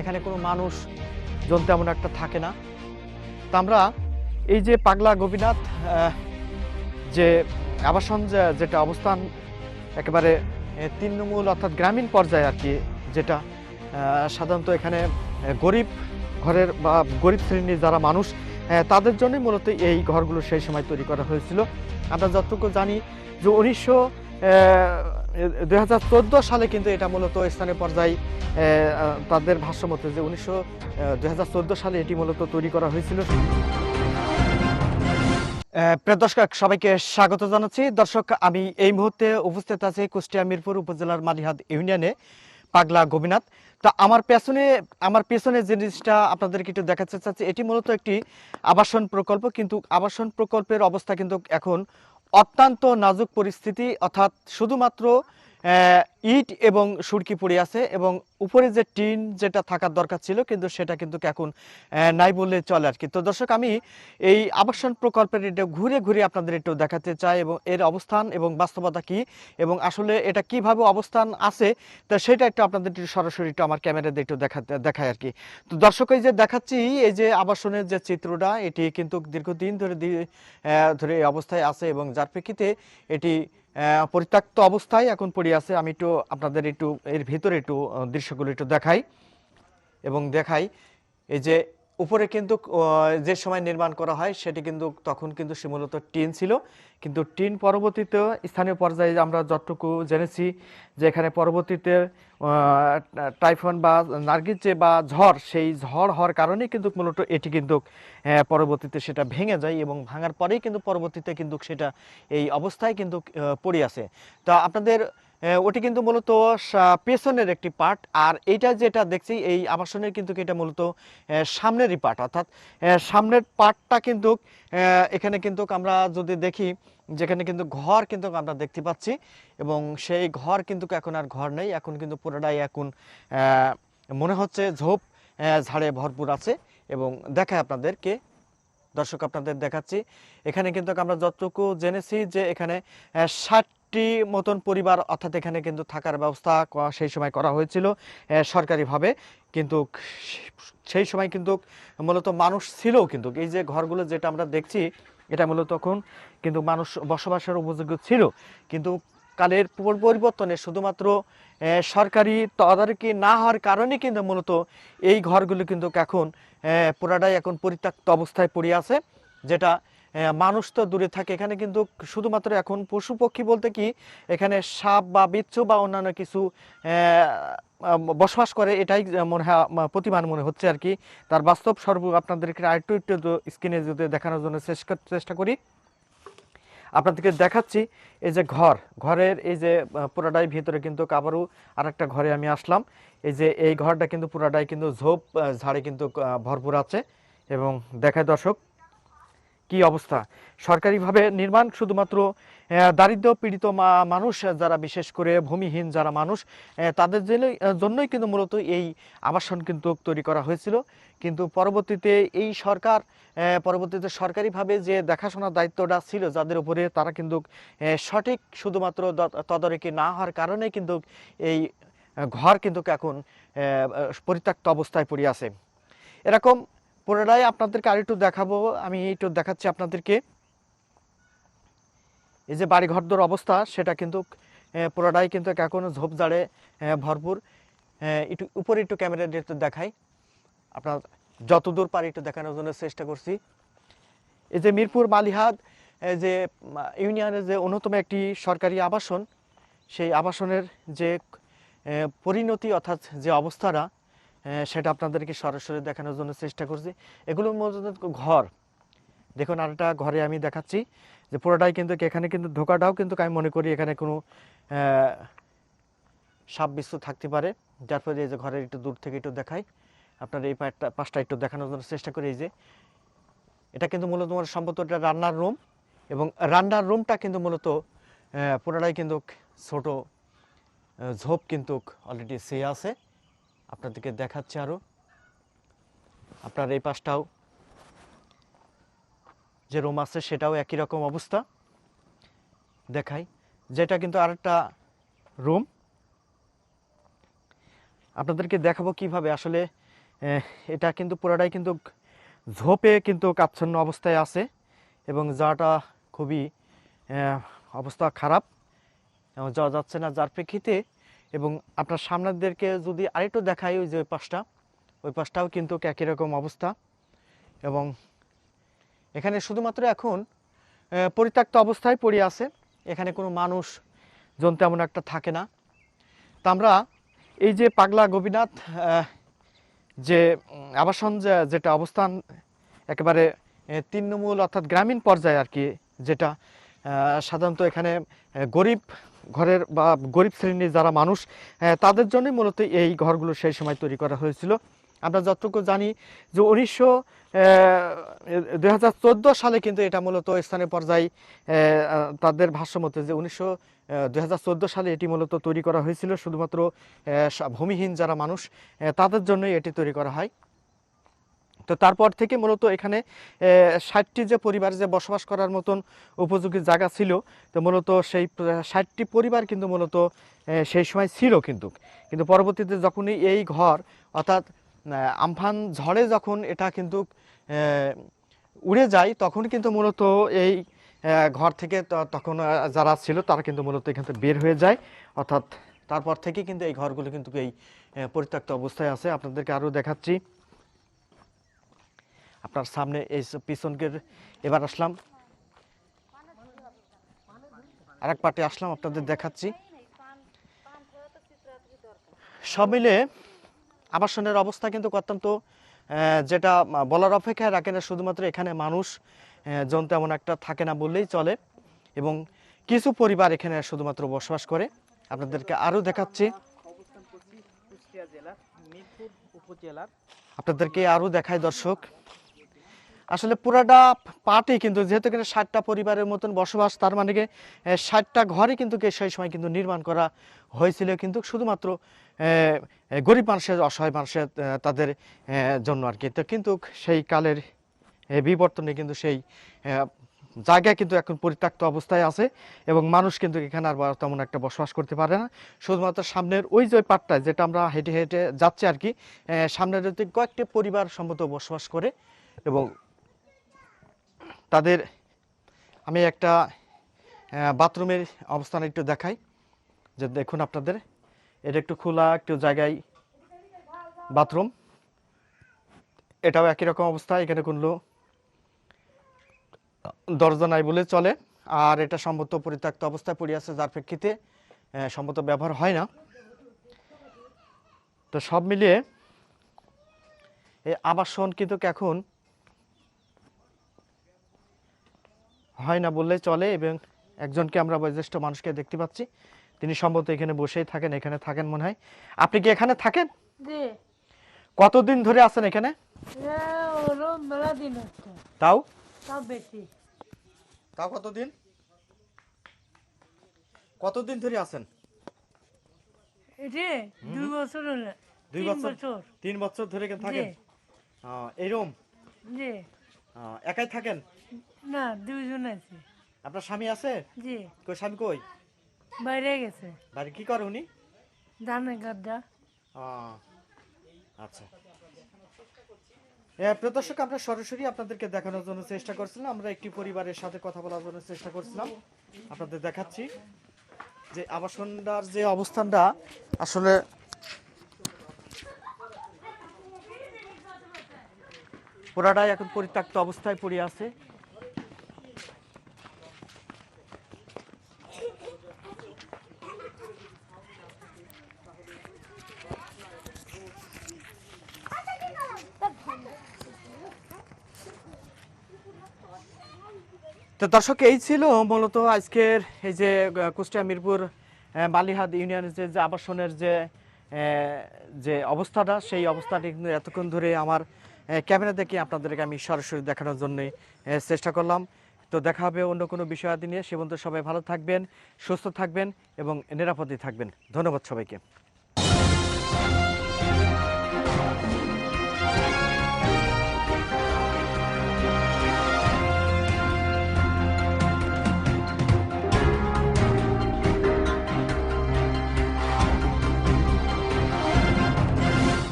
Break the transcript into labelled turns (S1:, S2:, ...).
S1: এখানে কোনো মানুষ, জন তেমন একটা থাকে না। তা আমরা এই যে পাগলা গোপীনাথ যে আবাসন যেটা অবস্থান একেবারে তৃণমূল অর্থাৎ গ্রামীণ পর্যায়ে আর কি, যেটা সাধারণত এখানে গরিব ঘরের বা গরিব শ্রেণির যারা মানুষ তাদের জন্যই মূলত এই ঘরগুলো সেই সময় তৈরি করা হয়েছিল। আমরা যতটুকু জানি যে উনিশশো দুই হাজার চোদ্দ সালে কিন্তু এটা মূলত স্থানীয় পর্যায়ে তাদের ভাষ্য মতে যে উনিশশো দুই সালে এটি মূলত তৈরি করা হয়েছিল। প্রিয় দর্শক, সবাইকে স্বাগত জানাচ্ছি। দর্শক, আমি এই মুহূর্তে উপস্থিত আছি কুষ্টিয়া মিরপুর উপজেলার মালিহাদ ইউনিয়নে, পাগলা গোপীনাথ। তো আমার পেছনে আমার পেছনে যে জিনিসটা আপনাদেরকে একটু দেখাতে চাচ্ছি, এটি মূলত একটি আবাসন প্রকল্প, কিন্তু আবাসন প্রকল্পের অবস্থা কিন্তু এখন অত্যন্ত নাজুক পরিস্থিতি অর্থাৎ শুধুমাত্র ইট এবং সুরকি পড়ে আছে এবং উপরে যে টিন যেটা থাকার দরকার ছিল কিন্তু সেটা কিন্তু এখন নাই বললে চলে আর কি। তো দর্শক, আমি এই আবাসন প্রকল্পের এটা ঘুরে ঘুরে আপনাদের একটু দেখাতে চাই এবং এর অবস্থান এবং বাস্তবতা কি এবং আসলে এটা কীভাবে অবস্থান আছে, তা সেটা একটু আপনাদের সরাসরি একটু আমার ক্যামেরাতে একটু দেখাতে দেখায় আর কি। তো দর্শক, এই যে দেখাচ্ছি, এই যে আবাসনের যে চিত্রটা, এটি কিন্তু দীর্ঘদিন ধরে ধরে এই অবস্থায় আছে এবং যার প্রেক্ষিতে এটি পরিত্যক্ত অবস্থায় এখন পড়ে আছে। আমি একটু আপনাদের একটু, এর ভিতরে একটু দৃশ্যগুলো একটু দেখাই এবং দেখাই। এই যে উপরে কিন্তু যে সময় নির্মাণ করা হয়, সেটি কিন্তু তখন কিন্তু সে মূলত টিন ছিল। কিন্তু টিন পরবর্তীতে স্থানীয় পর্যায়ে আমরা যতটুকু জেনেছি যে এখানে পরবর্তীতে টাইফন বা নার্গিস যে বা ঝড়, সেই ঝড় হওয়ার কারণেই কিন্তু মূলত এটি কিন্তু পরবর্তীতে সেটা ভেঙে যায় এবং ভাঙার পরেই কিন্তু পরবর্তীতে কিন্তু সেটা এই অবস্থায় কিন্তু পড়ে আছে তা আপনাদের ওটি কিন্তু মূলত পেছনের একটি পার্ট। আর এইটা যেটা দেখছি, এই আবাসনের কিন্তু এটা মূলত সামনেরই পার্ট। অর্থাৎ সামনের পার্টটা কিন্তু এখানে কিন্তু আমরা যদি দেখি, যেখানে কিন্তু ঘর কিন্তু আমরা দেখতে পাচ্ছি। এবং সেই ঘর কিন্তু এখন আর ঘর নেই। এখন কিন্তু পুরোটাই এখন মনে হচ্ছে ঝোপ ঝাড়ে ভরপুর আছে। এবং দেখায় আপনাদেরকে, দর্শক আপনাদের দেখাচ্ছি। এখানে কিন্তু আমরা যতটুকু জেনেছি যে এখানে ষাটটি মতন পরিবার অর্থাৎ এখানে কিন্তু থাকার ব্যবস্থা সেই সময় করা হয়েছিল সরকারিভাবে। কিন্তু সেই সময় কিন্তু মূলত মানুষ ছিল কিন্তু। এই যে ঘরগুলো যেটা আমরা দেখছি, এটা মূলত তখন কিন্তু মানুষ বসবাসের উপযোগ্য ছিল। কিন্তু কালের পরিবর্তনে শুধুমাত্র সরকারি তদারকি না হওয়ার কারণে কিন্তু মূলত এই ঘরগুলো কিন্তু এখন পুরাটাই এখন পরিত্যক্ত অবস্থায় পড়ে আছে, যেটা মানুষ তো দূরে থাকে। এখানে কিন্তু শুধুমাত্র এখন পশু পক্ষী বলতে কি, এখানে সাপ বা বিচ্ছু বা অন্যান্য কিছু বসবাস করে, এটাই মনে হয় প্রতিমান মনে হচ্ছে আর কি। তার বাস্তব স্বরূপ আপনাদেরকে আরেকটু, একটু স্ক্রিনে যদি দেখানোর জন্য চেষ্টা করি। আপনাদেরকে দেখাচ্ছি, এই যে ঘর, ঘরের এই যে পুরাটাই ভিতরে কিন্তু আবারও আরেকটা ঘরে আমি আসলাম। এই যে, এই ঘরটা কিন্তু পুরাটাই কিন্তু ঝোপ ঝাড়ে কিন্তু ভরপুর আছে। এবং দেখায় দর্শক কি অবস্থা? সরকারিভাবে নির্মাণ শুধুমাত্র দারিদ্র পীড়িত মানুষ যারা বিশেষ করে ভূমিহীন যারা মানুষ তাদের জন্যই কিন্তু মূলত এই আবাসন কিন্তু তৈরি করা হয়েছিল। কিন্তু পরবর্তীতে এই সরকার পরবর্তীতে সরকারিভাবে যে দেখাশোনার দায়িত্বটা ছিল যাদের উপরে তারা কিন্তু সঠিক শুধুমাত্র তদারকি না হওয়ার কারণে কিন্তু এই ঘর কিন্তু এখন পরিত্যক্ত অবস্থায় পড়ে আছে। এরকম পুরোটাই আপনাদেরকে আরেকটু দেখাবো। আমি একটু দেখাচ্ছি আপনাদেরকে। এই যে বাড়ি ঘরদোর অবস্থা, সেটা কিন্তু পুরোটাই কিন্তু এখনও ঝোপঝাড়ে ভরপুর। একটু উপরে একটু ক্যামেরা একটু দেখাই। আপনার যতদূর পারি একটু দেখানোর জন্য চেষ্টা করছি। এই যে মিরপুর মালিহাদ যে, ইউনিয়নের যে অন্যতম একটি সরকারি আবাসন, সেই আবাসনের যে পরিণতি অর্থাৎ যে অবস্থাটা সেটা আপনাদেরকে সরাসরি দেখানোর জন্য চেষ্টা করছি। এগুলো মূলত ঘর। দেখুন, আরেকটা ঘরে আমি দেখাচ্ছি যে পুরোটাই কিন্তু এখানে কিন্তু ঢোকাটাও কিন্তু আমি মনে করি এখানে কোনো সাপ বিস্তু থাকতে পারে। যার ফলে এই যে ঘরের একটু দূর থেকে একটু দেখাই। আপনার এই পাশটা পাশটা একটু দেখানোর জন্য চেষ্টা করি এই যে। এটা কিন্তু মূলত তোমার সম্ভবত এটা রান্নার রুম এবং রান্নার রুমটা কিন্তু মূলত পুরোটাই কিন্তু ছোট ঝোপ কিন্তু অলরেডি সে আছে। আপনাদেরকে দেখাচ্ছে আরও আপনার এই পাশটাও যে রুম আছে, সেটাও একই রকম অবস্থা। দেখাই, যেটা কিন্তু আরেকটা রুম। আপনাদেরকে দেখাবো কীভাবে আসলে এটা কিন্তু পুরাটাই কিন্তু ঝোপে কিন্তু আচ্ছন্ন অবস্থায় আছে এবং যাটা খুবই অবস্থা খারাপ। যাওয়া যাচ্ছে না। যার প্রেক্ষিতে এবং আপনার সামনেদেরকে যদি আরেকটু দেখাই ওই যে ওই পাশটা, ওই পাশটাও কিন্তু একই রকম অবস্থা। এবং এখানে শুধুমাত্র এখন পরিত্যক্ত অবস্থায় পড়ে আছে। এখানে কোনো মানুষ, জন তেমন একটা থাকে না। তা আমরা এই যে পাগলা গোপীনাথ যে আবাসন যেটা অবস্থান একেবারে তৃণমূল অর্থাৎ গ্রামীণ পর্যায়ে আর কি যেটা সাধারণত এখানে গরিব ঘরের বা গরিব শ্রেণির যারা মানুষ তাদের জন্যই মূলত এই ঘরগুলো সেই সময় তৈরি করা হয়েছিল। আমরা যতটুকু জানি যে উনিশশো দুই সালে কিন্তু এটা মূলত স্থানীয় পর্যায়ে তাদের ভাষ্য মতে যে উনিশশো দুই সালে এটি মূলত তৈরি করা হয়েছিল। শুধুমাত্র ভূমিহীন যারা মানুষ তাদের জন্যই এটি তৈরি করা হয়। তো তারপর থেকে মূলত এখানে ষাটটি যে পরিবার যে বসবাস করার মতন উপযোগী জায়গা ছিল, তো মূলত সেই ষাটটি পরিবার কিন্তু মূলত সেই সময় ছিল কিন্তু। কিন্তু পরবর্তীতে যখনই এই ঘর, অর্থাৎ আমফান ঝড়ে যখন এটা কিন্তু উড়ে যায় তখন কিন্তু মূলত এই ঘর থেকে তখন যারা ছিল তারা কিন্তু মূলত এখান থেকে বের হয়ে যায়। অর্থাৎ তারপর থেকে কিন্তু এই ঘরগুলো কিন্তু এই পরিত্যক্ত অবস্থায় আছে। আপনাদেরকে আরও দেখাচ্ছি। আপনার সামনে এই পিছনকের এবার আসলাম। আরেক পার্টি আসলাম আপনাদের দেখাচ্ছি। সব মিলে আবাসনের অবস্থা কিন্তু অত্যন্ত যেটা বলার অপেক্ষায় রাখে না শুধুমাত্র এখানে মানুষ জন তেমন একটা থাকে না বললেই চলে। এবং কিছু পরিবার এখানে শুধুমাত্র বসবাস করে। আপনাদেরকে আরও দেখাচ্ছি। আপনাদেরকে আরও দেখায় দর্শক। আসলে পুরাটা পার্টি কিন্তু, যেহেতু এখানে ষাটটা পরিবারের মতন বসবাস, তার মানে কি ষাটটা ঘরই কিন্তু সেই সময় কিন্তু নির্মাণ করা হয়েছিল। কিন্তু শুধুমাত্র গরিব মানুষের, অসহায় মানুষের তাদের জন্য আর কি। তো কিন্তু সেই কালের বিবর্তনে কিন্তু সেই জায়গা কিন্তু এখন পরিত্যক্ত অবস্থায় আছে এবং মানুষ কিন্তু এখানে আর তেমন একটা বসবাস করতে পারে না। শুধুমাত্র সামনের ওই যে পাটটায় যেটা আমরা হেঁটে হেঁটে যাচ্ছি আর কি সামনের কয়েকটি পরিবার সম্মত বসবাস করে এবং তাদের, আমি একটা বাথরুমের অবস্থান একটু দেখাই। যে দেখুন আপনাদের, এটা একটু খোলা, একটু জায়গায় বাথরুম। এটাও একই রকম অবস্থা, এখানে কোনো দরজা নাই বলে চলে। আর এটা সম্ভবত পরিত্যক্ত অবস্থায় পড়ে আছে, যার প্রেক্ষিতে সম্ভবত ব্যবহার হয় না। তো সব মিলিয়ে, এই আবাসন কিন্তু এখন হয় না বললেই চলে এবং একজনকে আমরা বয়োজ্যেষ্ঠ মানুষকে দেখতে পাচ্ছি। তিনি সম্ভবত এখানে বসেই থাকেন এখানে থাকেন মনে হয়। আপনি কি এখানে থাকেন?
S2: জি।
S1: কতদিন ধরে আছেন এখানে? তাও?
S2: তাও
S1: কতদিন? কতদিন ধরে আছেন?
S2: দুই বছর হলে।
S1: দুই
S2: তিন
S1: বছর।
S2: বছর।
S1: তিন বছর ধরে থাকেন? একাই থাকেন?
S2: না দুইজন আছে।
S1: আপনার স্বামী আছে?
S2: জি।
S1: কই স্বামী কই?
S2: বাইরে গেছে।
S1: বাড়ি কি করে উনি?
S2: ধানের গাড্ডা
S1: আচ্ছা। এ, প্রিয় দর্শক আমরা সরাসরি আপনাদেরকে দেখানোর জন্য চেষ্টা করছিলাম। আমরা একটি পরিবারের সাথে কথা বলার জন্য চেষ্টা করছিলাম। আপনাদের দেখাচ্ছি যে আবাসনটার যে অবস্থানটা আসলে পুরাটাই এখন পরিত্যক্ত অবস্থায় পড়ে আছে। তো দর্শক, এই ছিল মূলত আজকের এই যে কুষ্টিয়া মিরপুর বালিহাদ ইউনিয়নের যে আবাসনের যে যে অবস্থাটা, সেই অবস্থাটি কিন্তু এতক্ষণ ধরে আমার ক্যামেরা দেখে আপনাদেরকে আমি সরাসরি দেখানোর জন্য চেষ্টা করলাম। তো দেখা হবে অন্য কোনো বিষয়াদি নিয়ে। সে পর্যন্ত সবাই ভালো থাকবেন, সুস্থ থাকবেন এবং নিরাপদে থাকবেন। ধন্যবাদ সবাইকে।